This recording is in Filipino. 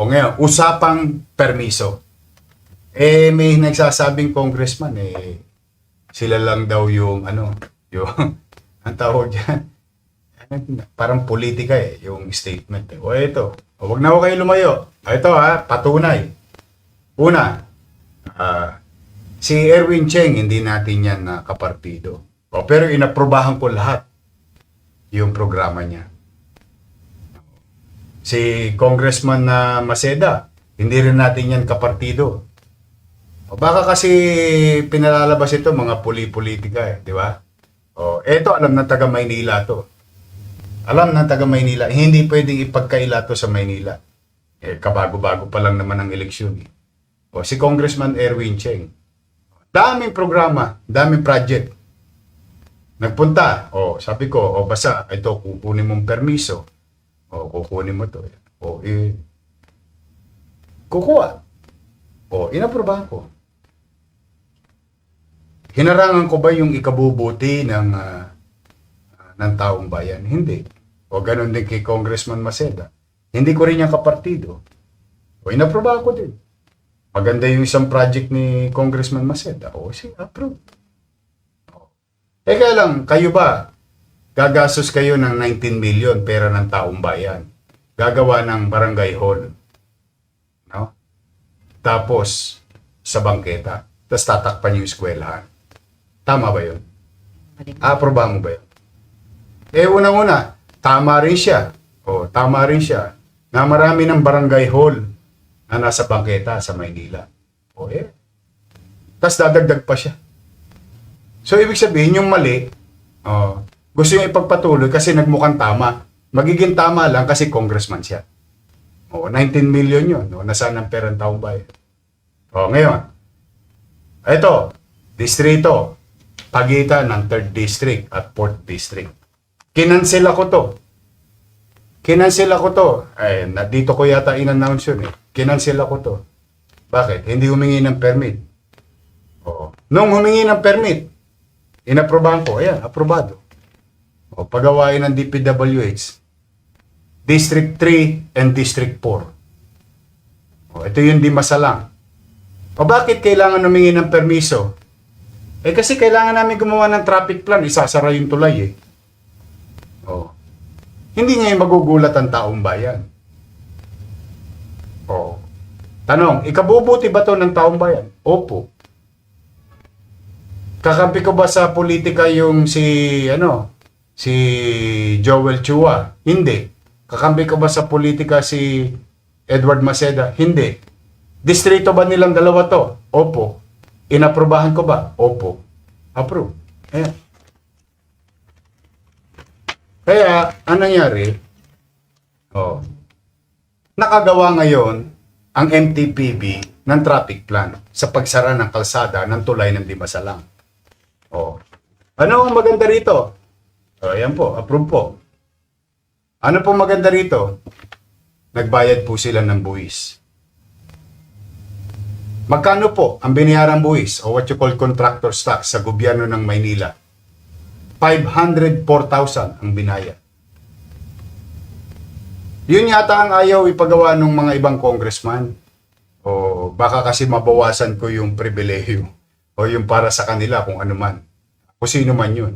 O ngayon, usapang permiso. Eh, may nagsasabing congressman, eh, sila lang daw yung, ano, yung, ang tawag dyan, parang politika eh, yung statement. Eh. O ito, o, wag na ako kayo lumayo. Ito ha, patunay. Una, ah, si Erwin Cheng, hindi natin yan na kapartido. O, pero inaprobahan ko lahat yung programa niya. Si Congressman na Maceda, hindi rin natin yan kapartido. O baka kasi pinalalabas ito mga puli-politika eh, di ba? O eto alam ng taga Maynila to. Alam ng taga Maynila, hindi pwedeng ipagkaila to sa Maynila. Eh kabago-bago pa lang naman ang eleksyon. Eh. O si Congressman Erwin Cheng. Daming programa, daming project. Nagpunta, o sabi ko, o basta ito kukunin mong permiso. O kukunin mo to. O eh, kukuha. O inaprobahan ko. Hinarangan ko ba yung ikabubuti ng ah, ng taong bayan? Hindi. O ganun din kay Congressman Maceda. Hindi ko rin yung kapartido. O inaprobahan ko din. Maganda yung isang project ni Congressman Maceda. O sige, approve. Eh kaya lang, kayo ba, gagastos kayo ng 19 million pera ng taong bayan. Gagawa ng barangay hall. No? Tapos, sa bangketa. Tapos tatakpan yung eskwelahan. Tama ba yun? Aprobahan mo ba yun? Eh, unang-una, tama rin siya. O, tama rin siya na marami ng barangay hall na nasa bangketa sa Maynila. O, eh. Tapos dadagdag pa siya. So, ibig sabihin, yung mali, oh, gusto yung ipagpatuloy kasi nagmukhang tama. Magiging tama lang kasi congressman siya. O, 19 million yun. O, nasaan ang perang taong bayan? O, ngayon, ito, distrito, pagitan ng 3rd District at 4th District. Kinansel ako to. Kinansel ako to. Ay, dito ko yata in-announce yun eh. Kinansel ako to. Bakit? Hindi humingi ng permit. Oo. Nung humingi ng permit, inaprobahan ko. Ayan, aprobado. O, pagawain ng DPWH. District 3 and District 4. O, ito yung di masalang. O bakit kailangan humingi ng permiso? Eh kasi kailangan namin gumawa ng traffic plan, isasara yung tulay eh. Oh. Hindi ngayon magugulat ang taong bayan. Oh. Tanong, ikabubuti ba to ng taong bayan? Opo. Kakampi ko ba sa politika yung si, ano, si Joel Chua? Hindi. Kakampi ko ba sa politika si Edward Maceda? Hindi. Distrito ba nilang dalawa to? Opo. Inaprobahan ko ba? Opo. Approve. Ayan. Kaya, anong nangyari? Oh. Nakagawa ngayon ang MTPB ng traffic plan sa pagsara ng kalsada ng tulay ng Dimasalang. Oh. Ano ang maganda rito? Oh, ayan po, approve po. Ano po maganda rito? Nagbayad po sila ng buwis. Magkano po ang binayaran buwis o what you call contractor tax sa gobyerno ng Maynila? 504,000 ang binayad. Yun yata ang ayaw ipagawa ng mga ibang congressman. O baka kasi mabawasan ko yung pribilehiyo o yung para sa kanila kung ano man. Kung sino man yun.